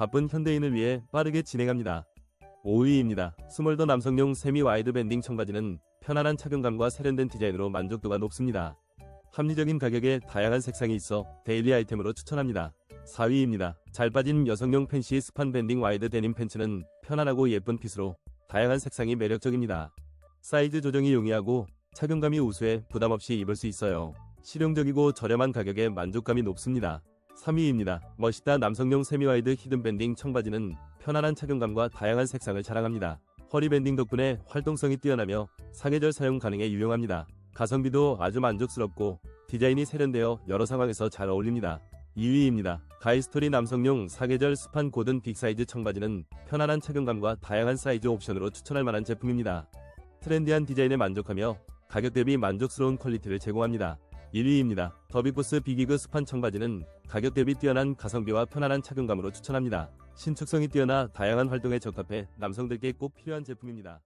바쁜 현대인을 위해 빠르게 진행합니다. 5위입니다. 스몰더 남성용 세미 와이드 밴딩 청바지는 편안한 착용감과 세련된 디자인으로 만족도가 높습니다. 합리적인 가격에 다양한 색상이 있어 데일리 아이템으로 추천합니다. 4위입니다. 잘 빠진 여성용 팬시 스판 밴딩 와이드 데님 팬츠는 편안하고 예쁜 핏으로 다양한 색상이 매력적입니다. 사이즈 조정이 용이하고 착용감이 우수해 부담 없이 입을 수 있어요. 실용적이고 저렴한 가격에 만족감이 높습니다. 3위입니다. 멋있다 남성용 세미와이드 히든 밴딩 청바지는 편안한 착용감과 다양한 색상을 자랑합니다. 허리 밴딩 덕분에 활동성이 뛰어나며 사계절 사용 가능해 유용합니다. 가성비도 아주 만족스럽고 디자인이 세련되어 여러 상황에서 잘 어울립니다. 2위입니다. 가이스토리 남성용 사계절 스판 고든 빅사이즈 청바지는 편안한 착용감과 다양한 사이즈 옵션으로 추천할 만한 제품입니다. 트렌디한 디자인에 만족하며 가격 대비 만족스러운 퀄리티를 제공합니다. 1위입니다. 더빅보스 비기그 스판 청바지는 가격 대비 뛰어난 가성비와 편안한 착용감으로 추천합니다. 신축성이 뛰어나 다양한 활동에 적합해 남성들께 꼭 필요한 제품입니다.